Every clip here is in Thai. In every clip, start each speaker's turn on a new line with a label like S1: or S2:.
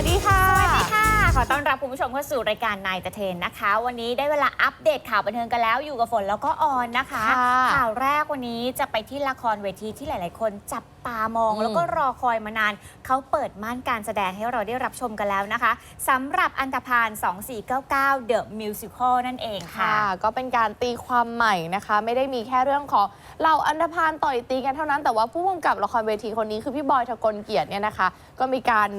S1: วัสดีค่ะ
S2: สวัสดีค่ะ ขอต้อนรับคุณผู้ชมเข้าสู่รายการนายตะเทนนะคะ วันนี้ได้เวลาอัปเดตข่าวบันเทิงกันแล้วอยู่กับฝนแล้วก็ออนนะคะ
S1: ค่ะ
S2: ข่าวแรกวันนี้จะไปที่ละครเวทีที่หลาย ๆ คนจับตามอง
S1: อืม
S2: แล้วก็รอคอยมานาน เขาเปิดม่านการแสดงให้เราได้รับชมกันแล้วนะคะสำหรับอันธพาล2499 The Musical นั่นเองค่ะ
S1: ค่ะ ก็เป็นการตีความใหม่นะคะ ไม่ได้มีแค่เรื่องของเราอันธพาลต่อยตีกันเท่านั้นแต่ว่าผู้กำกับละครเวทีคนนี้คือพี่บอยทะกลเกียรติเนี่ยนะคะ ก็มีการ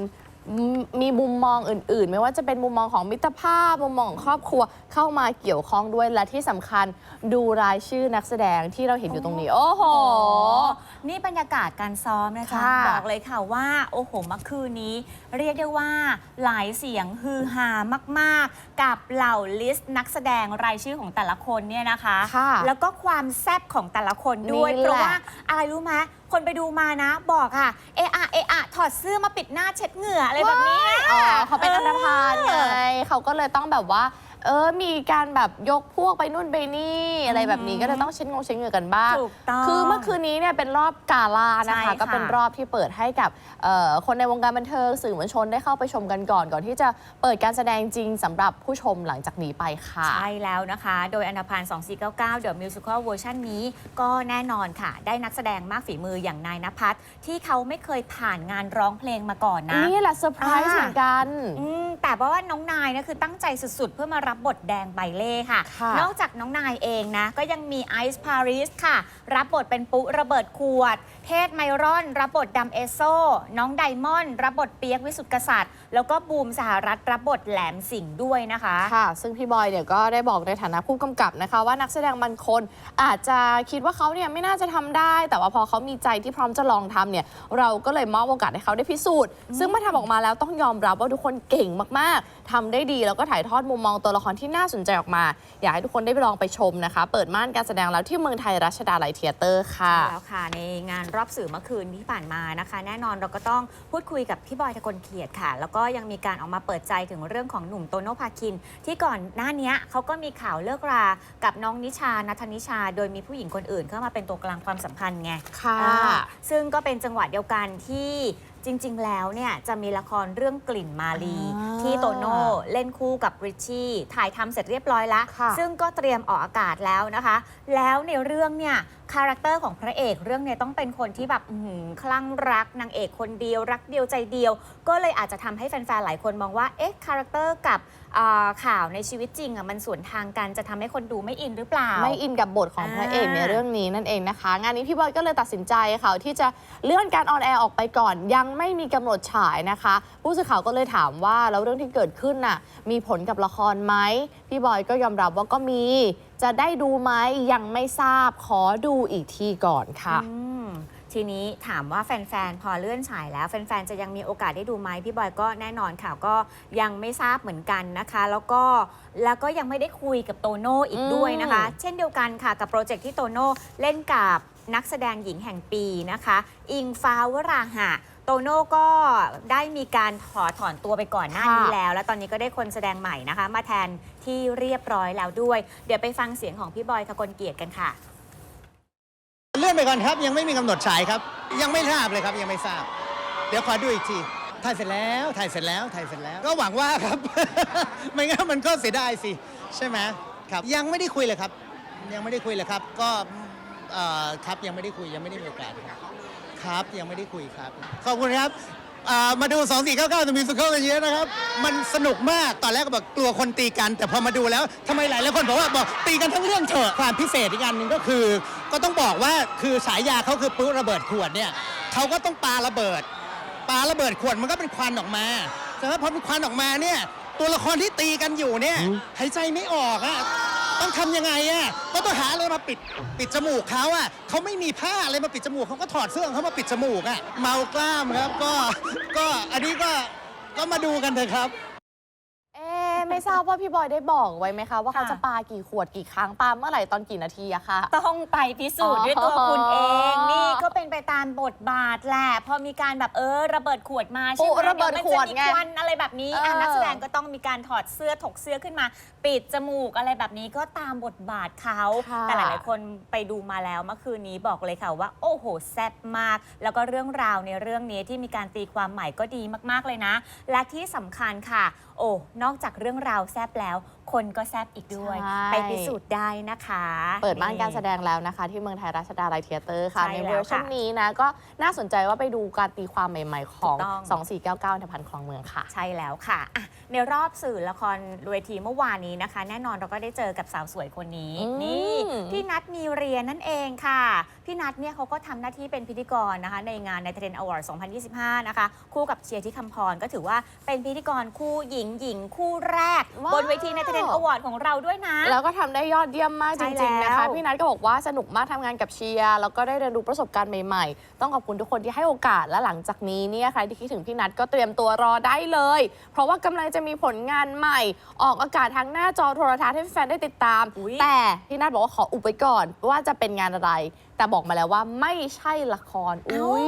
S1: มีมุมมองอื่น ๆ ไม่ว่าจะเป็นมุมมองของมิตรภาพ มุมมองของครอบครัวเข้ามาเกี่ยวข้องด้วยและที่สำคัญดูรายชื่อนักแสดงที่เราเห็นอยู่ตรงนี้ โอ้โห
S2: นี่บรรยากาศการซ้อมนะคะ
S1: ค่ะ
S2: บอกเลยค่ะว่า โอ้โหเมื่อคืนนี้ เรียกได้ว่าหลายเสียงฮือฮามาก ๆ กับเหล่าลิสต์นักแสดงรายชื่อของแต่ละคนเนี่ยนะคะ
S1: ค่ะ
S2: แล้วก็ความแซ่บของแต่ละคนด้วย
S1: นี่
S2: เพ
S1: แหละ
S2: ราะว่าอะไรรู้ไหมคนไปดูมานะบอกค่ะเอะอะเอะอะถอดเสื้อมาปิดหน้าเช็ดเหงื่ออะไรแบบนี้
S1: อ๋อเขาเป็นอันธพาลไง
S2: เออ
S1: เขาก็เลยต้องแบบว่า เออมีการแบบยกพวกไปนู่นไปนี่อะไรแบบนี้
S2: อืม
S1: ก็เลยต้องเช็ดงงเช็ดเหงื่อกันบ้าง
S2: ถูกต้อง
S1: คือเมื่อคืนนี้เนี่ยเป็นรอบกาลานะ
S2: ใช่
S1: คะ
S2: ค่ะ
S1: ก็เป็นรอบที่เปิดให้กับเอ่อคนในวงการบันเทิงสื่อมวลชนได้เข้าไปชมกันก่อน ก่อนที่จะเปิดการแสดงจริงสำหรับผู้ชมหลังจากนี้ไปค่ะ
S2: ใช่แล้วนะคะ โดยอันธพาล2499 The Musical เวอร์ชันนี้ก็แน่นอนค่ะ ได้นักแสดงมากฝีมืออย่างนายนภัสที่เขาไม่เคยผ่านงานร้องเพลงมาก่อนนะ
S1: นี่แหละเซอร์ไพรส์
S2: อ่า
S1: เหมือนกัน
S2: อืมแต่เพราะว่าน้องนายนะคือตั้งใจสุดๆ เพื่อมารับบทแดงใบเล่ค่ะ
S1: ค่ะ
S2: นอกจากน้องนายเองนะ ก็ยังมีไอซ์พาริสค่ะ รับบทเป็นปุ๊ระเบิดขวด เทศไมรอน รับบทดำเอโซ น้องไดมอนด์รับบทเปียกวิสุทธิกษัตริย์ แล้วก็บูมสหรัฐรับบทแหลมสิงห์ด้วยนะคะ
S1: ค่ะ ซึ่งพี่บอยเนี่ยก็ได้บอกในฐานะผู้กำกับนะคะ ว่านักแสดงบางคนอาจจะคิดว่าเขาเนี่ยไม่น่าจะทำได้ แต่ว่าพอเขามีใจที่พร้อมจะลองทำเนี่ยเราก็เลยมอบโอกาสให้เขาได้พิสูจน์ ซึ่งเมื่อทำออกมาแล้วต้องยอมรับว่าทุกคนเก่งมากๆทำได้ดีแล้วก็ถ่ายทอดมุมมองตัวละครที่น่าสนใจออกมา อยากให้ทุกคนได้ไปลองไปชมนะคะ เปิดม่านการแสดงแล้วที่เมืองไทยรัชดาลัยเทียเตอร์ค่ะ
S2: ใช่แล้วค่ะ ในงานรอบสื่อเมื่อคืนที่ผ่านมานะคะ แน่นอนเราก็ต้องพูดคุยกับพี่บอยทะกลเกียรติค่ะ แล้วก็ยังมีการออกมาเปิดใจถึงเรื่องของหนุ่มโตโนภาคิน ที่ก่อนหน้านี้เขาก็มีข่าวเลิกรากับน้องนิชานัทนิชา โดยมีผู้หญิงคนอื่นเข้ามาเป็นตัวกลางความสัมพันธ์ไง
S1: ค่ะ
S2: อ่าซึ่งก็เป็นจังหวะเดียวกันที่ จริง ๆ แล้วเนี่ยจะมีละครเรื่องกลิ่นมาลี
S1: อ่า
S2: ที่โตโน่เล่นคู่กับริชชี่ถ่ายทำเสร็จเรียบร้อยแล้ว
S1: ค่ะ
S2: ซึ่งก็เตรียมออกอากาศแล้วนะคะ แล้วในเรื่องเนี่ย คาแรคเตอร์ของพระเอกเรื่องเนี่ยต้องเป็นคนที่แบบอื้อหือคลั่งรักนางเอกคนเดียว รักเดียวใจเดียว ก็เลยอาจจะทำให้แฟนๆ หลายคนมองว่าเอ๊ะคาแรคเตอร์กับอ่าข่าวในชีวิตจริงอะมันสวนทางกันจะทำให้คนดูไม่อินหรือเปล่า
S1: ไม่อินกับบทของ
S2: อ่า
S1: พระเอกในเรื่องนี้นั่นเองนะคะ งานนี้พี่บอยก็เลยตัดสินใจค่ะ ที่จะเลื่อนการออนแอร์ออกไปก่อน ยังไม่มีกำหนดฉายนะคะ ผู้สื่อข่าวก็เลยถามว่าแล้วเรื่องที่เกิดขึ้นน่ะมีผลกับละครไหมพี่บอยก็ยอมรับว่าก็มี จะได้ดูไหมยังไม่ทราบขอดูอีกทีก่อนค่ะ
S2: อืมทีนี้ถามว่าแฟนๆ พอเลื่อนฉายแล้ว แฟนๆ จะยังมีโอกาสได้ดูไหมพี่บอยก็แน่นอนข่าวก็ยังไม่ทราบเหมือนกันนะคะ แล้วก็แล้วก็ยังไม่ได้คุยกับโตโน่อีก
S1: อืม
S2: ด้วยนะคะ เช่นเดียวกันค่ะกับโปรเจกต์ที่โตโน่เล่นกับนักแสดงหญิงแห่งปีนะคะ อิงฟ้าวราหะ โตโน่ก็ได้มีการถอถอนตัวไปก่อนหน้านี้
S1: ค่ะ
S2: แล้ว แล้วตอนนี้ก็ได้คนแสดงใหม่นะคะ มาแทน ที่เรียบร้อยแล้วด้วย เดี๋ยวไปฟังเสียงของพี่บอยทะกลเกียรติกันค่ะ
S3: เลื่อนไปก่อนครับยังไม่มีกำหนดฉายครับ ยังไม่ทราบเลยครับยังไม่ทราบ เดี๋ยวขอดูอีกทีถ่ายเสร็จแล้วถ่ายเสร็จแล้วถ่ายเสร็จแล้ว ก็หวังว่าครับ ไม่งั้นมันก็เสียดายสิใช่ไหมครับ ยังไม่ได้คุยเลยครับ ยังไม่ได้คุยเลยครับ ก็เอ่อครับยังไม่ได้คุยยังไม่ได้มีโอกาสครับครับยังไม่ได้คุยครับ ขอบคุณครับ อ่ามาดู 2 4 9 9ตัวมิวสิควลกันเยอะนะครับ มันสนุกมาก ตอนแรกก็บอกกลัวคนตีกัน แต่พอมาดูแล้วทำไมหลายหลายคนบอกว่าบอกตีกันทั้งเรื่องเถอะ ความพิเศษอีกอันหนึ่งก็คือ ก็ต้องบอกว่าคือฉายาเขาคือปุ๊ระเบิดขวดเนี่ยเขาก็ต้องปาระเบิด ปาระเบิดขวดมันก็เป็นควันออกมาแต่ว่าพอเป็นควันออกมาเนี่ย ตัวละครที่ตีกันอยู่เนี่ยหายใจไม่ออกอะ ต้องทำยังไงอะก็ต้องหาอะไรมาปิดปิดจมูกเขาอะเขาไม่มีผ้าอะไรมาปิดจมูกเขาก็ถอดเสื้อของเขามาปิดจมูกอะเมากล้ามครับก็ก็อันนี้ก็ก็มาดูกันเถอะครับ
S1: ไม่ไม่ทราบว่าพี่บอยได้บอกไว้ไหมคะ ว่าเขา
S2: ค่ะ
S1: จะปากี่ขวดกี่ครั้งปาเมื่อไหร่ตอนกี่นาทีอะคะ
S2: ต้องไปพิสูจน์
S1: อ๋อ
S2: ด้วยตัวคุณเอง นี่ก็เป็นไปตามบทบาทแหละ พอมีการแบบเออระเบิดขวดมาใช่
S1: ปุ๊
S2: ไหม
S1: ระเบิด
S2: ยวมัน
S1: ขวด
S2: จะมี
S1: ไง
S2: ควันอะไรแบบนี้อะ
S1: เออ
S2: นักแสดงก็ต้องมีการถอดเสื้อถกเสื้อขึ้นมา ปิดจมูกอะไรแบบนี้ก็ตามบทบาทเขา
S1: ค่ะ
S2: แต่หลายๆคนไปดูมาแล้วเมื่อคืนนี้บอกเลยค่ะว่า โอ้โหแซ่บมาก แล้วก็เรื่องราวในเรื่องนี้ที่มีการตีความใหม่ก็ดีมากๆเลยนะ และที่สำคัญค่ะ โอ้นอกจากเรื่องราวแซบแล้ว คนก็แซ่บอีกด้วย
S1: ใช่
S2: ไปพิสูจน์ได้นะคะ
S1: เปิดบ้านการแสดงแล้วนะคะ ที่เมืองไทยรัชดาลัยเทยเตอร์ค่ะ
S2: ใช่
S1: ใน
S2: แล้ว
S1: เวอร์ชัน
S2: ค่ะ
S1: นี้นะ ก็น่าสนใจว่าไปดูการตีความใหม่ๆ ของ
S2: ถูกต้อง
S1: 2499ในพันคลองเมืองค่ะ
S2: ใช่แล้วค่ะอะ ในรอบสื่อละครเวทีเมื่อวานนี้นะคะ แน่นอนเราก็ได้เจอกับสาวสวยคนนี้
S1: อืม
S2: นี่พี่นัทมีเรียนนั่นเองค่ะ พี่นัทเนี่ยเขาก็ทำหน้าที่เป็นพิธีกรนะคะ ในงานในเทรนอวอร์ด2025 นะคะ คู่กับเชียร์ที่คำพรก็ถือว่าเป็นพิธีกรคู่หญิงหญิงคู่แรก
S1: ว้าว
S2: บนเวทีในเทรนอวอร์ดของเราด้วยนะ
S1: แล้วก็ทำได้ยอดเยี่ยมมาก
S2: ใช่
S1: จริง ๆ นะคะ
S2: แล้ว
S1: พี่นัทก็บอกว่าสนุกมากทำงานกับเชียร์แล้วก็ได้เรียนรู้ประสบการณ์ใหม่ๆ ต้องขอบคุณทุกคนที่ให้โอกาสและหลังจากนี้เนี่ยใครที่คิดถึงพี่นัทก็เตรียมตัวรอได้เลย เพราะว่ากำลังจะมีผลงานใหม่ ออกอากาศทางหน้าจอโทรทัศน์ให้แฟนๆได้ติดตาม
S2: อุ๊ย
S1: แต่พี่นัทบอกว่าขออุบไว้ก่อนว่าจะเป็นงานอะไร แต่บอกมาแล้วว่าไม่ใช่ละครอุ้ย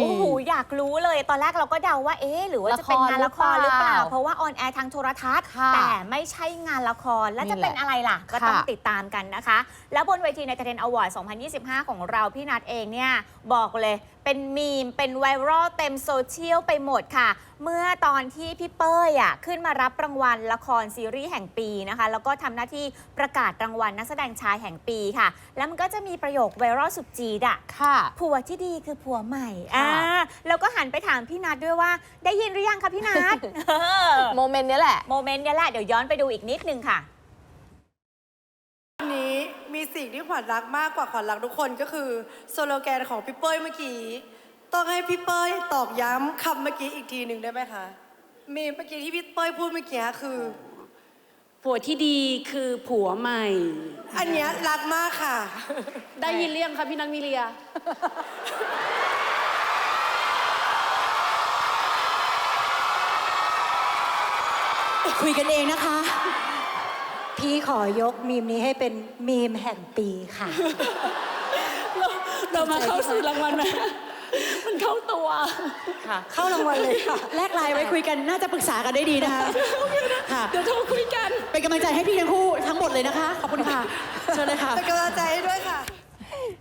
S2: โอ้โห อยากรู้เลย ตอนแรกเราก็เดาว่า เอ๊ะ หรือว่าจะเป็นงานละครหรือเปล่า
S1: ละครหรือเปล่า
S2: เพราะว่าออนแอร์ทางโทรทัศน์
S1: ค่ะ
S2: แต่ไม่ใช่งานละคร แล้วจะเป็นอะไรล่ะ ก็ต้อง
S1: ค่ะ
S2: ติดตามกันนะคะ แล้วบนเวทีในเทรนอวอร์ด 2025 ของเรา พี่นัทเองเนี่ย บอกเลย เป็นมีม เป็นไวรัลเต็มโซเชียลไปหมดค่ะ เมื่อตอนที่พี่เป้ยอะขึ้นมารับรางวัลละครซีรีส์แห่งปีนะคะ แล้วก็ทำหน้าที่ประกาศรางวัลนักแสดงชายแห่งปีค่ะ แล้วมันก็จะมีประโยคไวรัลสุดจีดอะ
S1: ค่ะ
S2: ผัวที่ดีคือผัวใหม่
S1: ค่ะ
S2: อ่าแล้วก็หันไปถามพี่นัทด้วยว่า ได้ยินหรือยังคะพี่นัทเออ
S1: โมเมนต์เนี้ยแหละ
S2: โมเมนต์เนี้ยแหละเดี๋ยวย้อนไปดูอีกนิดนึงค่ะ
S4: วันนี้มีสิ่งที่ขวัญรักมากกว่าขวัญรักทุกคนก็คือสโลแกนของพี่เป้ยเมื่อกี้ ต้องให้พี่เป้ยตอกย้ำคำเมื่อกี้อีกทีหนึ่งได้ไหมคะ มีเมื่อกี้ที่พี่เป้ยพูดเมื่อกี้คือ
S5: ผัวที่ดีคือผัวใหม่
S4: อันเนี้ยรักมากค่ะ
S5: ได้ยินเรียงคะพี่นัทมีเรีย
S6: คุยกันเองนะคะ พี่ขอยกมีมนี้ให้เป็นมีมแห่งปีค่ะ
S5: เรามาเข้าสู่รางวัลไหม มันเข้าตัว
S6: เข้ารางวัลเลยค่ะ แลกไลน์ไว้คุยกันน่าจะปรึกษากันได้ดีนะคะค่ะ
S5: เดี๋ยวโทรคุยกัน
S6: เป็นกำลังใจให้พี่ทั้งคู่ทั้งหมดเลยนะคะ ขอบคุณค่ะเชิญเลยค่ะ
S4: เป็นกำลังใจให้ด้วยค่ะ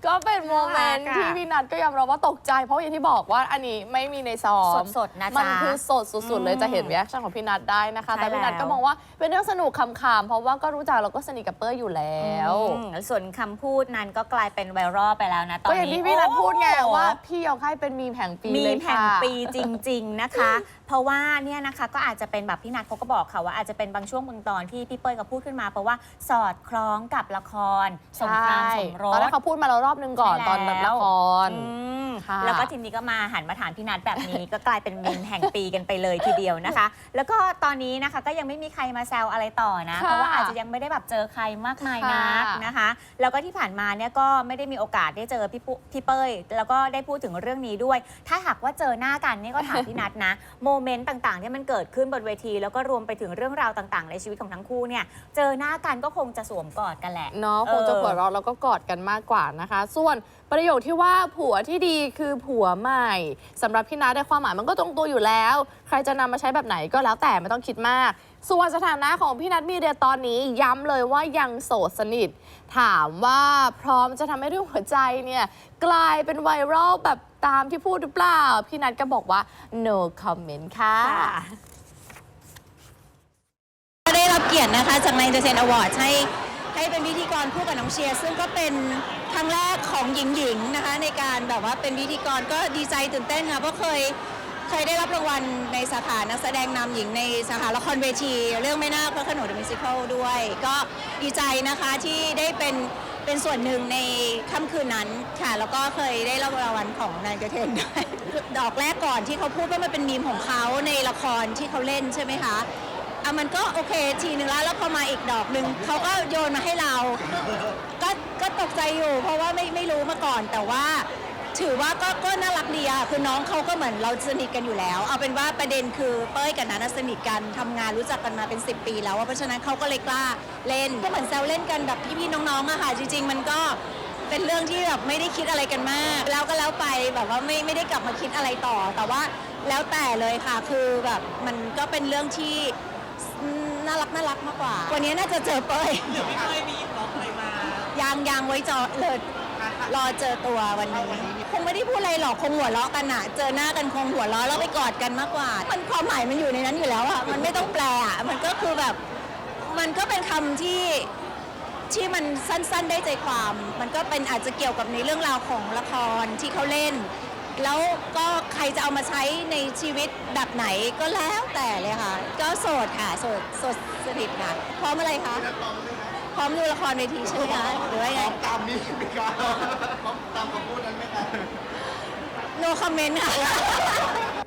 S1: ก็เป็นโมเมนต์
S2: น่ารักอะ
S1: ที่พี่นัทก็ยอมรับว่าตกใจ เพราะอย่างที่บอกว่าอันนี้ไม่มีในซ้อม
S2: สดๆนะจ๊ะ
S1: มันคือสดสุดๆเลย
S2: อืม
S1: จะเห็นรีแอคชั่นของพี่นัทได้นะคะ
S2: ใช่
S1: แต่พี่นัท
S2: แล้ว
S1: ก็มองว่าเป็นเรื่องสนุกขำๆเพราะว่าก็รู้จักแล้วก็สนิทกับเป้ยอยู่แล้ว
S2: อืมส่วนคำพูดนั้นก็กลายเป็นไวรัลไปแล้วนะตอน
S1: ก็อย่าง
S2: นี้
S1: ที่พี่นัทพูดไง
S2: โอ้โห
S1: ว่าพี่ยกให้เป็นมีมแห่งปี
S2: มี
S1: เลย
S2: มแห่ง
S1: ค่ะ
S2: ปีจริง ๆนะคะ เพราะว่าเนี่ยนะคะก็อาจจะเป็นแบบพี่นัทเขาก็บอกค่ะว่าอาจจะเป็นบางช่วงบางตอนที่พี่เป้ยก็พูดขึ้นมาเพราะว่าสอดคล้องกับละครสงครามสมร
S1: ตอนแร
S2: ส
S1: กเขาพูดมาแล้วรอบนึงก่อน
S2: ใช่
S1: ตอนแบบละคร
S2: อืม
S1: ค่ะ
S2: แล้วก็ทีนี้ก็มาหันมาถามพี่นัทแบบนี้ ก็กลายเป็นมิมแห่งปีกันไปเลยทีเดียวนะคะ แล้วก็ตอนนี้นะคะก็ยังไม่มีใครมาแซวอะไรต่อนะ
S1: ค่ะ
S2: เพราะว่าอาจจะยังไม่ได้แบบเจอใครมากมายนัก
S1: ค่ะ
S2: นะคะ แล้วก็ที่ผ่านมาเนี่ยก็ไม่ได้มีโอกาสได้เจอพี่ปุพี่เป้ย แล้วก็ได้พูดถึงเรื่องนี้ด้วย ถ้าหากว่าเจอหน้ากันเนี่ยก็ถามพี่นัทนะ โมเมนต์ต่างๆที่มันเกิดขึ้นบนเวที แล้วก็รวมไปถึงเรื่องราวต่าง ๆ ในชีวิตของทั้งคู่เนี่ย เจอหน้ากันก็คงจะสวมกอดกันแหละ
S1: เนาะคงจะหัวเราะแล้วก็กอดกันมากกว่านะคะส่วนประโยคที่ว่าผัวที่ดีคือผัวใหม่สำหรับพี่นัทในความหมายมันก็ตรงตัวอยู่แล้ว ใครจะนำมาใช้แบบไหนก็แล้วแต่ไม่ต้องคิดมาก ส่วนสถานะของพี่นัทมีเรียตอนนี้ย้ำเลยว่ายังโสดสนิท ถามว่าพร้อมจะทำให้เรื่องหัวใจเนี่ยกลายเป็นไวรัลแบบตามที่พูดหรือเปล่า พี่นัทก็บอกว่า no comment ค่ะ
S7: ได้รับเกียรตินะคะจากในเดอะเซนอวอร์ดให้ ให้เป็นพิธีกรคู่กับน้องเชียร์ซึ่งก็เป็นครั้งแรกของหญิงๆนะคะ ในการแบบว่าเป็นพิธีกรก็ดีใจตื่นเต้นค่ะเพราะเคยเคยได้รับรางวัลในสาขานักแสดงนำหญิงในสาขาละครเวที เรื่องไม่น่าพระขนงเดอะมิวสิคลด้วย ก็ดีใจนะคะที่ได้เป็นเป็นส่วนหนึ่งในค่ำคืนนั้นค่ะ แล้วก็เคยได้รับรางวัลของนายเกเทนด้วยดอกแรกก่อนที่เขาพูดว่ามันเป็นมีมของเขาในละครที่เขาเล่นใช่ไหมคะ มันก็โอเคทีหนึ่งแล้วแล้วพอมาอีกดอกหนึ่งเขาก็โยนมาให้เรา ก็ก็ตกใจอยู่ เพราะว่าไม่ไม่รู้มาก่อนแต่ว่า ถือว่าก็ก็น่ารักดีอะคือน้องเขาก็เหมือนเราสนิทกันอยู่แล้ว เอาเป็นว่าประเด็นคือเป้ยกับนัทน่ะสนิทกันทำงานรู้จักกันมาเป็น 10 ปีแล้วอะเพราะฉะนั้นเขาก็เลยกล้าเล่นก็เหมือนแซวเล่นกันแบบพี่ๆน้องๆอะค่ะจริง ๆ มันก็เป็นเรื่องที่แบบไม่ได้คิดอะไรกันมาก แล้วก็แล้วไปแบบว่าไม่ไม่ได้กลับมาคิดอะไรต่อ แต่ว่าแล้วแต่เลยค่ะคือแบบมันก็เป็นเรื่องที่ น่ารักน่ารักมากกว่า วันนี้น่าจะเจอเป้ยยังยังไว้จอเลยรอเจอตัววันนี้คงไม่ได้พูดอะไรหรอกคงหัวเราะกันอะเจอหน้ากันคงหัวเราะแล้วไปกอดกันมากกว่า มันความหมายมันอยู่ในนั้นอยู่แล้วอะมันไม่ต้องแปลอะมันก็คือแบบ มันก็เป็นคำที่ที่มันสั้นๆได้ใจความ มันก็เป็นอาจจะเกี่ยวกับในเรื่องราวของละครที่เขาเล่น แล้วก็ใครจะเอามาใช้ในชีวิตแบบไหนก็แล้วแต่เลยค่ะ ก็โสดค่ะโสดโสดสนิทค่ะพร้อมอะไรคะพร้อมดูละครเวทีใช่ไหมคะหรือว่าไง
S8: ตามนี้ไหมครับตามคำพูดนั้นไหมครับ
S7: no comment ค่ะ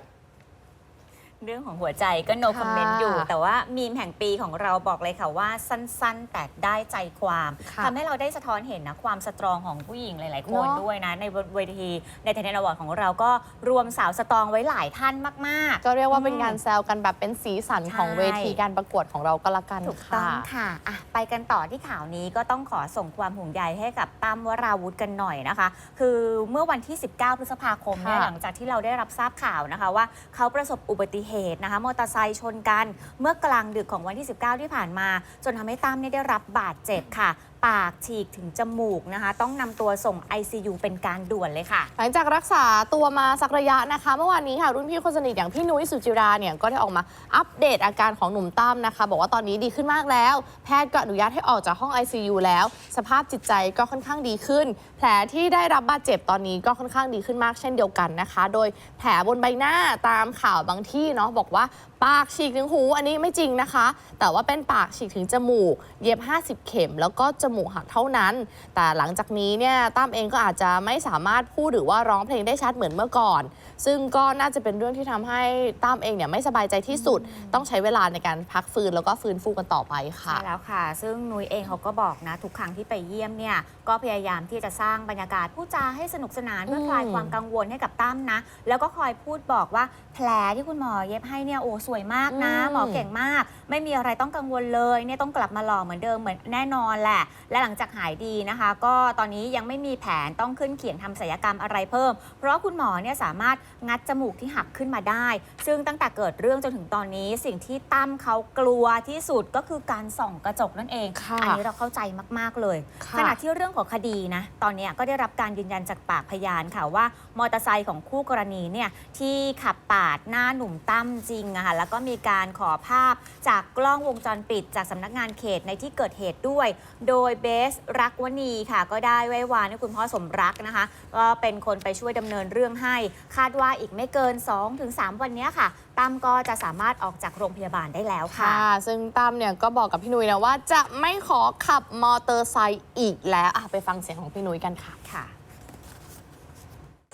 S2: เรื่องของหัวใจก็ no
S1: ค่ะ
S2: comment อยู่ แต่ว่ามีมแห่งปีของเราบอกเลยค่ะว่าสั้นๆ แต่ได้ใจความ
S1: ค่ะ
S2: ทำให้เราได้สะท้อนเห็นนะความสตรองของผู้หญิงหลาย ๆ คน
S1: เนอะ
S2: ด้วยนะ ในเวทีในเทนเนอร์วอร์ดของเราก็รวมสาวสตรองไว้หลายท่านมาก ๆ
S1: ก็เรียกว่าเป็น
S2: อืม
S1: การแซวกันแบบเป็นสีสันของ
S2: ใช่
S1: เวทีการประกวดของเราก็แล้วกัน
S2: ถูกต้อง
S1: ค่ะ
S2: ค่ะอะไปกันต่อที่ข่าวนี้ก็ต้องขอส่งความห่วงใยให้กับตั้มวราวุธกันหน่อยนะคะ คือเมื่อวันที่ 19 พฤษภาคมเนี่ย
S1: ค่ะ
S2: หลังจากที่เราได้รับทราบข่าวนะคะว่าเขาประสบอุบัติเหเหตุนะคะมอเตอร์ไซค์ชนกัน เมื่อกลางดึกของวันที่ 19 ที่ผ่านมา จนทำให้ตั้มเนี่ยได้รับบาดเจ็บค่ะ ปากฉีกถึงจมูกนะคะ ต้องนำตัวส่ง ICU เป็นการด่วนเลยค่ะ
S1: หลังจากรักษาตัวมาสักระยะนะคะ เมื่อวานนี้ค่ะรุ่นพี่คนสนิทอย่างพี่นุ้ยสุจิราเนี่ยก็ได้ออกมาอัปเดตอาการของหนุ่มตั้มนะคะ บอกว่าตอนนี้ดีขึ้นมากแล้ว แพทย์ก็อนุญาตให้ออกจากห้อง ICU แล้ว สภาพจิตใจก็ค่อนข้างดีขึ้น แผลที่ได้รับบาดเจ็บตอนนี้ก็ค่อนข้างดีขึ้นมากเช่นเดียวกันนะคะ โดยแผลบนใบหน้าตามข่าวบางที่เนาะบอกว่า ปากฉีกถึงหูอันนี้ไม่จริงนะคะ แต่ว่าเป็นปากฉีกถึงจมูก เย็บ 50 เข็ม แล้วก็จมูกหักเท่านั้น แต่หลังจากนี้เนี่ยตั้มเองก็อาจจะไม่สามารถพูดหรือว่าร้องเพลงได้ชัดเหมือนเมื่อก่อน ซึ่งก็น่าจะเป็นเรื่องที่ทำให้ตั้มเองเนี่ยไม่สบายใจที่สุด ต้องใช้เวลาในการพักฟื้นแล้วก็ฟื้นฟูกันต่อไปค่ะ
S2: ใช่แล้วค่ะ ซึ่งนุ้ยเองเขาก็บอกนะ ทุกครั้งที่ไปเยี่ยมเนี่ยก็พยายามที่จะสร้างบรรยากาศพูดจาให้สนุกสนานเพื่อคลาย
S1: อืม
S2: ความกังวลให้กับตั้มนะ แล้วก็คอยพูดบอกว่าแผลที่คุณหมอเย็บให้เนี่ยโอ้สวยมากนะ
S1: อืม
S2: หมอเก่งมาก ไม่มีอะไรต้องกังวลเลยเนี่ยต้องกลับมาหล่อเหมือนเดิมเหมือนแน่นอนแหละ และหลังจากหายดีนะคะ ก็ตอนนี้ยังไม่มีแผนต้องขึ้นเขียงทำศัลยกรรมอะไรเพิ่ม เพราะคุณหมอเนี่ยสามารถงัดจมูกที่หักขึ้นมาได้ ซึ่งตั้งแต่เกิดเรื่องจนถึงตอนนี้สิ่งที่ตั้มเขากลัวที่สุดก็คือการส่องกระจกนั่นเอง
S1: ค่ะ
S2: อันี้เราเข้าใจมาก ๆ เลย
S1: ค่ะ
S2: ขณะที่เรื่องของคดีนะ ตอนนี้ก็ได้รับการยืนยันจากปากพยานค่ะว่า มอเตอร์ไซค์ของคู่กรณีเนี่ยที่ขับปาดหน้าหนุ่มตั้มจริงอะค่ะแล้วก็มีการขอภาพจากกล้องวงจรปิด จากสำนักงานเขตในที่เกิดเหตุด้วย โดยเบสรักวณีค่ะ ก็ได้ไว้วานให้คุณพ่อสมรักนะคะ ก็เป็นคนไปช่วยดำเนินเรื่องให้ คาดว่าอีกไม่เกิน 2-3 วันเนี้ยค่ะตั้มก็จะสามารถออกจากโรงพยาบาลได้แล้วค่ะ
S1: ค่ะ ซึ่งตั้มเนี่ยก็บอกกับพี่นุ้ยนะว่าจะไม่ขอขับมอเตอร์ไซค์อีกแล้วอะไปฟังเสียงของพี่นุ้ยกันค่ะ
S2: ค่ะ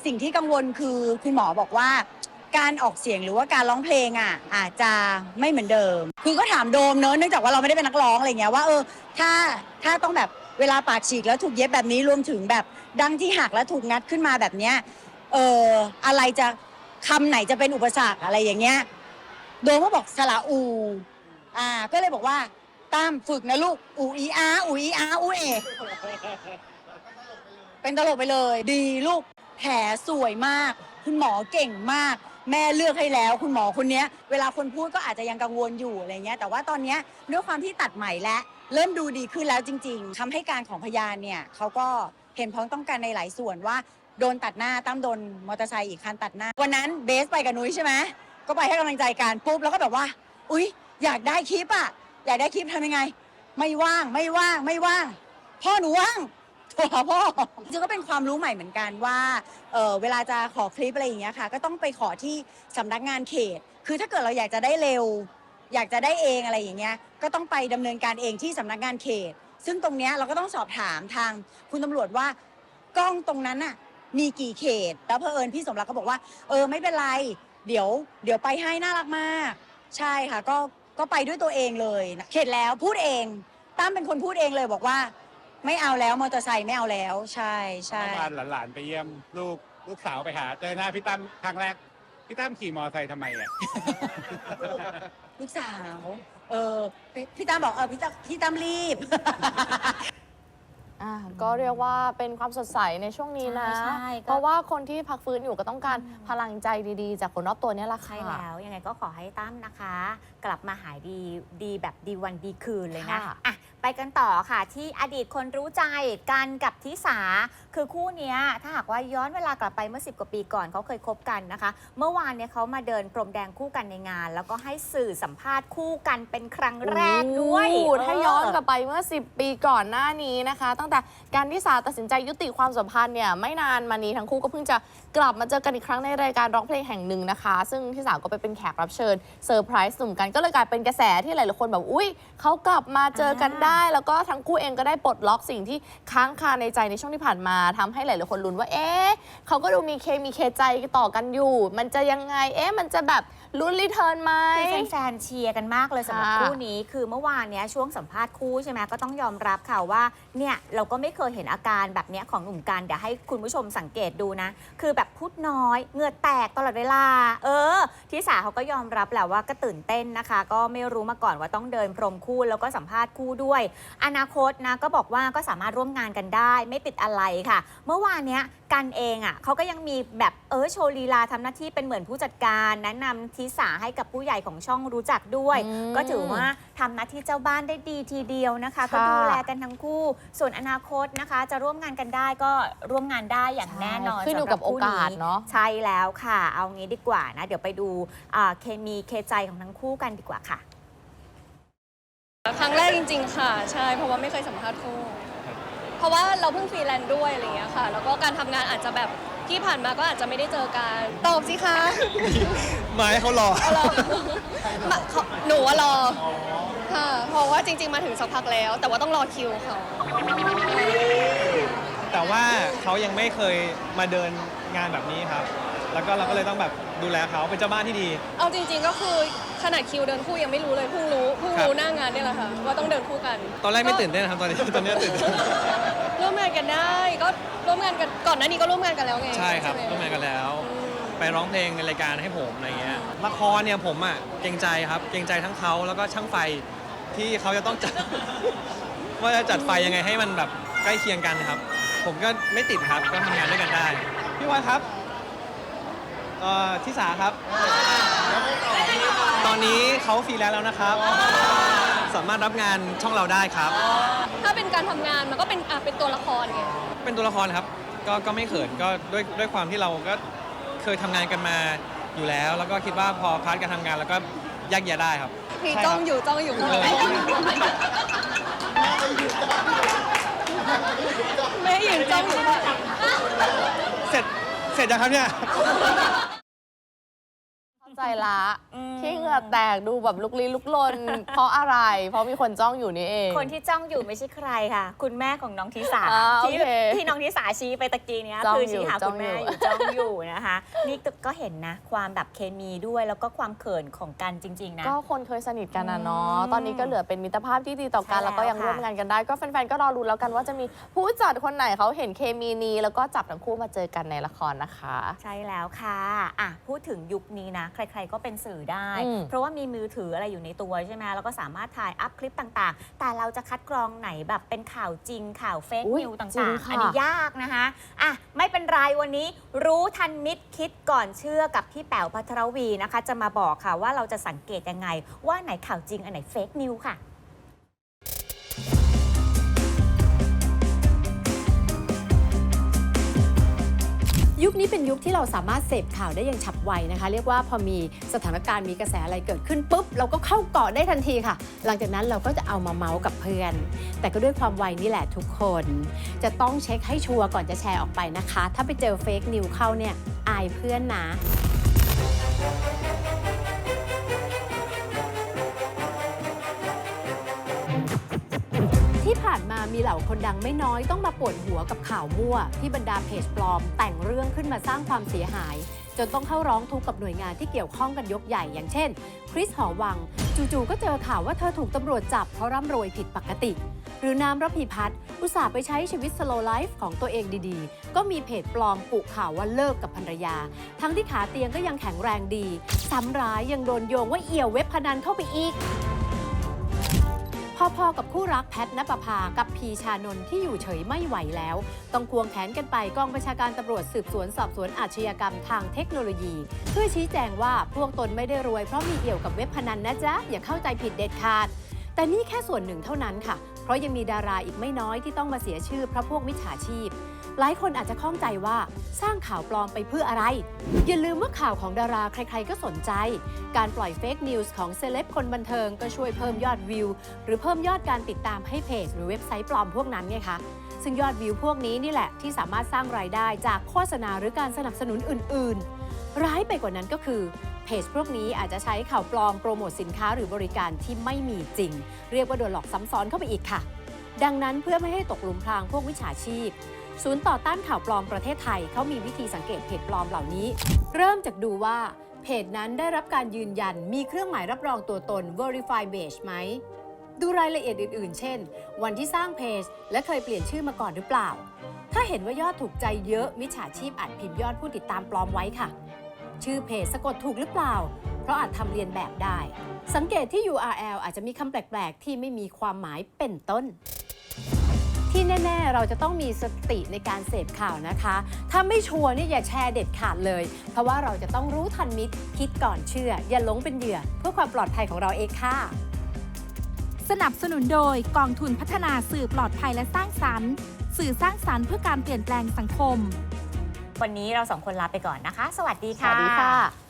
S9: สิ่งที่กังวลคือคุณหมอบอกว่า การออกเสียงหรือว่าการร้องเพลงอะอาจจะไม่เหมือนเดิม คือก็ถามโดมเนอะเนื่องจากว่าเราไม่ได้เป็นนักร้องอะไรเงี้ยว่าเออถ้าถ้าต้องแบบเวลาปากฉีกแล้วถูกเย็บแบบนี้รวมถึงแบบดังที่หักแล้วถูกงัดขึ้นมาแบบเนี้ยเอออะไรจะคำไหนจะเป็นอุปสรรคอะไรอย่างเงี้ยโดมก็บอกสระอูอ่าก็เลยบอกว่าตามฝึกนะลูกอูอีอาอูอีอาอูเอเป็นตลกไปเลย ดีลูกแผลสวยมาก คุณหมอเก่งมาก แม่เลือกให้แล้วคุณหมอคนเนี้ยเวลาคนพูดก็อาจจะยังกังวลอยู่อะไรเงี้ยแต่ว่าตอนเนี้ยด้วยความที่ตัดใหม่และ เริ่มดูดีขึ้นแล้วจริง ๆคำให้การของพยานเนี่ยเขาก็เห็นพ้องต้องกันในหลายส่วนว่าโดนตัดหน้าตั้มโดนมอเตอร์ไซค์อีกคันตัดหน้า วันนั้นเบสไปกับนุ้ยใช่ไหมก็ไปให้กำลังใจกันปุ๊บแล้วก็แบบว่า อุ๊ย อยากได้คลิปอะอยากได้คลิปทำยังไง ไม่ว่างไม่ว่างไม่ว่าง พ่อหนูว่าง โทรหาพ่อจริงก็เป็นความรู้ใหม่เหมือนกันว่าเออเวลาจะขอคลิปอะไรอย่างเงี้ยค่ะ ก็ต้องไปขอที่สำนักงานเขต คือถ้าเกิดเราอยากจะได้เร็ว อยากจะได้เองอะไรอย่างเงี้ยก็ต้องไปดำเนินการเองที่สำนักงานเขต ซึ่งตรงเนี้ยเราก็ต้องสอบถามทางคุณตำรวจว่ากล้องตรงนั้นน่ะมีกี่เขต แล้วเพอเอิญพี่สมรักก็บอกว่า เออไม่เป็นไร เดี๋ยว เดี๋ยวไปให้น่ารักมาก ใช่ค่ะ ก็ก็ไปด้วยตัวเองเลยนะเขตแล้วพูดเองตั้มเป็นคนพูดเองเลยบอกว่า ไม่เอาแล้วมอเตอร์ไซค์ไม่เอาแล้ว ใช่ใช่
S10: เมื่อวานหลานๆไปเยี่ยมลูกลูกสาวไปหาเจอหน้าพี่ตั้มครั้งแรกพี่ตั้มขี่มอไซค์ทำไมอะ
S9: ลูกสาว เออพี่พี่ตามบอกเออพี่ตามพี่ตามรีบ
S1: อ่าก็เรียกว่าเป็นความสดใสในช่วงนี้นะ
S2: ใช่ใช่ก็
S1: เพราะว่าคนที่พักฟื้นอยู่ก็ต้องการพลังใจดีๆ จากคนรอบตัวเนี่ยแหละค่ะ
S2: ใช่แล้วยังไงก็ขอให้ตั้มนะคะ กลับมาหายดีดีแบบดีวันดีคืนเลยนะ
S1: ค่ะ
S2: อะไป กันต่อค่ะ ที่อดีตคนรู้ใจกันกับทิสา คือคู่เนี้ยถ้าหากว่าย้อนเวลากลับไปเมื่อ 10 กว่าปีก่อนเขาเคยคบกันนะคะ เมื่อวานเนี่ยเขามาเดินพรมแดงคู่กันในงาน แล้วก็ให้สื่อสัมภาษณ์คู่กันเป็นครั้งแรกด้วย
S1: โอ้ถ้าย้อนกลับ
S2: เไป
S1: เมื่อ 10 ปีก่อนหน้านี้นะคะ ตั้งแต่การที่สาตัดสินใจยุติความสัมพันธ์เนี่ยไม่นานมานี้ทั้งคู่ก็เพิ่งจะกลับมาเจอกันอีกครั้งในรายการร้องเพลงแห่งหนึ่งนะคะ ซึ่งที่สาวก็ไปเป็นแขกรับเชิญเซอร์ไพรส์หนุ่มกันก็เลยกลายเป็นกระแสที่หลายๆคนแบบอุ้ยเขากลับมาเจอกันได้แล้วก็ทั้งคู่เองก็ได้ปลดล็อกสิ่งที่ค้างคาในใจในช่วงที่ผ่านมาทำให้หลาย ๆ คนลุ้นว่า เอ๊ะเขาก็ดูมีเคมีเคใจต่อกันอยู่ มันจะยังไง เอ๊ะมันจะแบบลุ้นรีเทิร์นไหม
S2: คือแฟนๆเชียร์กันมากเลยสำหรับ
S1: ค่ะ
S2: คู่นี้ คือเมื่อวานเนี้ยช่วงสัมภาษณ์คู่ใช่ไหมก็ต้องยอมรับค่ะว่าเนี่ยเราก็ไม่เคยเห็นอาการแบบเนี้ยของหนุ่มกันเดี๋ยวให้คุณผู้ชมสังเกตดูนะ คือแบบพูดน้อยเหงื่อแตกตลอดเวลา เออทิสาเขาก็ยอมรับแหละว่าก็ตื่นเต้นนะคะ ก็ไม่รู้มาก่อนว่าต้องเดินพรมคู่แล้วก็สัมภาษณ์คู่ด้วยอนาคตนะก็บอกว่าก็สามารถร่วมงานกันได้ ไม่ติดอะไรค่ะ เมื่อวานเนี้ยกันเองอะเขาก็ยังมีแบบเออโชว์ลีลาทำหน้าที่เป็นเหมือนผู้จัดการแนะนำทิสาให้กับผู้ใหญ่ของช่องรู้จักด้วย
S1: อืม
S2: ก็ถือว่าทำหน้าที่เจ้าบ้านได้ดีทีเดียวนะคะ ก็
S1: ค่ะ
S2: ดูแลกันทั้งคู่ ส่วนอนาคตนะคะ จะร่วมงานกันได้ก็ร่วมงานได้อย่างแน่นอน
S1: ขึ้นอยู่
S2: สำหรั
S1: กับโอกาส
S2: คู่
S1: เนาะ
S2: ใช่แล้วค่ะ เอางี้ดีกว่านะ เดี๋ยวไปดูอ่าเคมีเคใจของทั้งคู่กันดีกว่าค่ะ
S11: ครั้งแรกจริง ๆ ค่ะ ใช่เพราะว่าไม่เคยสัมภาษณ์คู่ เพราะว่าเราเพิ่งฟรีแลนซ์ด้วยอะไรเงี้ยค่ะ แล้วก็การทำงานอาจจะแบบที่ผ่านมาก็อาจจะไม่ได้เจอกันตอบสิคะ
S3: หมายเขารอ
S11: เอารอมาเขาหนูว่ารอค่ะเพราะว่าจริง ๆ มาถึงสักพักแล้ว แต่ว่าต้องรอคิวเขา
S12: แต่ว่าเขายังไม่เคยมาเดินงานแบบนี้ครับ แล้วก็เราก็เลยต้องแบบดูแลเขาเป็นเจ้าบ้านที่ดี
S11: เอาจริง ๆ ก็คือ ขนาดคิวเดินคู่ยังไม่รู้เลยเพิ่งรู้เพิ่งรู้หน้างานนี่แหละค่ะว่าต้องเดินคู่กัน
S12: ตอนแรกไม่ตื่นเต้นนะครับตอนนี้ตอนนี้ตื่นเต้น
S11: ร่วมงานกันได้ก็ร่วมงานกันก่อนหน้านี้ก็ร่วมงานกันแล้วไง
S12: ใช่ครับ
S11: ไหม
S12: ร่วมงานกันแล้ว
S11: อืม
S12: ไปร้องเพลงในรายการให้ผมอะไรเงี้ยละครเนี่ยผมอะเกรงใจครับเกรงใจทั้งเขาแล้วก็ช่างไฟที่เขาจะต้องจัดว่าจะจัดไฟยังไงให้มันแบบใกล้เคียงกันครับ ผมก็ไม่ติดครับก็ทำงานด้วยกันได้ พี่วายครับเอ่อทิสาครับต อนนี้เขาฟรีแลนซ์แล้วนะครับ สามารถรับงานช่องเราได้ครับ
S11: ถ้าเป็นการทำงานมันก็เป็นอะเป็นตัวละครไง
S12: เป็นตัวละครครับ ก็ก็ไม่เขินก็ด้วยด้วยความที่เราก็เคยทำงานกันมาอยู่แล้ว แล้วก็คิดว่าพอพาร์ทการทำงานแล้วก็แยกแยะได้ครับ
S11: พี่
S12: ใช่ครับ
S11: จ้องอยู่จ้องอยู่
S12: เออ
S11: แม่ยืนจ้องอยู่
S12: เสร็จเสร็จยังครับเนี่ย
S1: เข้า ใจละที่เหงื่อแตกดูแบบลุกลี้ลุกลน เพราะอะไร เพราะมีคนจ้องอยู่นี่เอง
S2: คนที่จ้องอยู่ไม่ใช่ใครค่ะ คุณแม่ของน้องทิสา
S1: อ่าโอ
S2: ที่
S1: เค
S2: ที่น้องทิสาชี้ไปตะกี้เนี้ย
S1: จ้อง
S2: คือ
S1: อยู่
S2: ชี้หา
S1: จ้
S2: คุ
S1: อง
S2: ณแม่
S1: อยู่
S2: อยู่จ้องอยู่นะคะนี่ก็เห็นนะ ความแบบเคมีด้วยแล้วก็ความเขินของกันจริง ๆ นะ
S1: ก็คนเคยสนิทกันนะเนาะ
S2: อืม
S1: ตอนนี้ก็เหลือเป็นมิตรภาพที่ดีต่อกัน
S2: ใช่แล้ว
S1: แล้วก็ยัง
S2: ค่ะ
S1: ร่วมงานกันได้ ก็แฟนๆ ก็รอรุ้นแล้วกันว่าจะมีผู้จัดคนไหนเขาเห็นเคมีนี้ แล้วก็จับทั้งคู่มาเจอกันในละครนะคะ
S2: ใช่แล้วค่ะอะพูดถึงยุคนี้นะ ใครๆก็เป็นสื่อได้
S1: อืม
S2: เพราะว่ามีมือถืออะไรอยู่ในตัวใช่ไหมแล้วก็สามารถถ่ายอัพคลิปต่างๆ แต่เราจะคัดกรองไหนแบบเป็นข่าวจริงข่าวเฟก
S1: อุ๊ย
S2: นิวต
S1: จริ่า
S2: งงๆ
S1: ค่ะ
S2: อันนี้ยากนะคะอะไม่เป็นไรวันนี้รู้ทันมิดคิดก่อนเชื่อกับพี่แป๋วพัทรวีนะคะ จะมาบอกค่ะว่าเราจะสังเกตยังไง ว่าไหนข่าวจริงอันไหนเฟกนิวค่ะ
S13: ยุคนี้เป็นยุคที่เราสามารถเสพข่าวได้อย่างฉับไวนะคะ เรียกว่าพอมีสถานการณ์มีกระแสอะไรเกิดขึ้นปุ๊บ เราก็เข้าเกาะได้ทันทีค่ะ หลังจากนั้นเราก็จะเอามาเมาส์กับเพื่อน แต่ก็ด้วยความไวนี่แหละทุกคน จะต้องเช็คให้ชัวร์ก่อนจะแชร์ออกไปนะคะ ถ้าไปเจอเฟกนิวเข้าเนี่ยอายเพื่อนนะ ที่ผ่านมามีเหล่าคนดังไม่น้อยต้องมาปวดหัวกับข่าวมั่ว ที่บรรดาเพจปลอม แต่งเรื่องขึ้นมาสร้างความเสียหาย จนต้องเข้าร้องทุกข์กับหน่วยงานที่เกี่ยวข้องกันยกใหญ่ อย่างเช่น คริสหอวัง จู่ๆก็เจอข่าวว่าเธอถูกตำรวจจับเพราะร่ำรวยผิดปกติ หรือน้ำระพีพัฒน์อุตส่าห์ไปใช้ชีวิตสโลไลฟ์ของตัวเองดีๆ ก็มีเพจปลอมกุข่าวว่าเลิกกับภรรยา ทั้งที่ขาเตียงก็ยังแข็งแรงดี ซ้ำร้ายยังโดนโยงว่าเอี่ยวเว็บพนันเข้าไปอีก พอๆกับคู่รักแพทณปภากับพีชานนท์ที่อยู่เฉยไม่ไหวแล้ว ต้องควงแขนกันไปกองประชาการตำรวจสืบสวนสอบสวนอาชญากรรมทางเทคโนโลยี เพื่อชี้แจงว่าพวกตนไม่ได้รวยเพราะมีเอี่ยวกับเว็บพนันนะจ๊ะ อย่าเข้าใจผิดเด็ดขาด แต่นี่แค่ส่วนหนึ่งเท่านั้นค่ะ เพราะยังมีดาราอีกไม่น้อยที่ต้องมาเสียชื่อเพราะพวกมิจฉาชีพ หลายคนอาจจะข้องใจว่าสร้างข่าวปลอมไปเพื่ออะไร อย่าลืมว่าข่าวของดาราใครๆก็สนใจ การปล่อยเฟกนิวส์ของเซเลบคนบันเทิงก็ช่วยเพิ่มยอดวิว หรือเพิ่มยอดการติดตามให้เพจ หรือเว็บไซต์ปลอมพวกนั้นไงคะซึ่งยอดวิวพวกนี้นี่แหละที่สามารถสร้างรายได้จากโฆษณาหรือการสนับสนุนอื่น ๆ ร้ายไปกว่านั้นก็คือเพจพวกนี้อาจจะใช้ข่าวปลอมโปรโมทสินค้าหรือบริการที่ไม่มีจริง เรียกว่าโดนหลอกซ้ำซ้อนเข้าไปอีกค่ะ ดังนั้นเพื่อไม่ให้ตกหลุมพรางพวกมิจฉาชีพ ศูนย์ต่อต้านข่าวปลอมประเทศไทยเขามีวิธีสังเกตเพจปลอมเหล่านี้ เริ่มจากดูว่าเพจนั้นได้รับการยืนยันมีเครื่องหมายรับรองตัวตน Verify Badge ไหม ดูรายละเอียดอื่นๆ เช่น วันที่สร้างเพจ และเคยเปลี่ยนชื่อมาก่อนหรือเปล่า ถ้าเห็นว่ายอดถูกใจเยอะมิจฉาชีพอาจพิมพ์ยอดผู้ติดตามปลอมไว้ค่ะ ชื่อเพจสะกดถูกหรือเปล่า เพราะอาจทำเรียนแบบได้ สังเกตที่ URL อาจจะมีคำแปลก ๆ ที่ไม่มีความหมายเป็นต้น แน่ ๆ เราจะต้องมีสติในการเสพข่าวนะคะ ถ้าไม่ชัวร์นี่อย่าแชร์เด็ดขาดเลย เพราะว่าเราจะต้องรู้ทันมิตรคิดก่อนเชื่อ อย่าหลงเป็นเหยื่อ เพื่อความปลอดภัยของเราเองค่ะ
S14: สนับสนุนโดยกองทุนพัฒนาสื่อปลอดภัยและสร้างสรรค์ สื่อสร้างสรรค์เพื่อการเปลี่ยนแปลงสังคม
S2: วันนี้เราสองคนลาไปก่อนนะคะ สวัสดี
S1: ส
S2: ค่ะ
S1: วัสดีค่ะ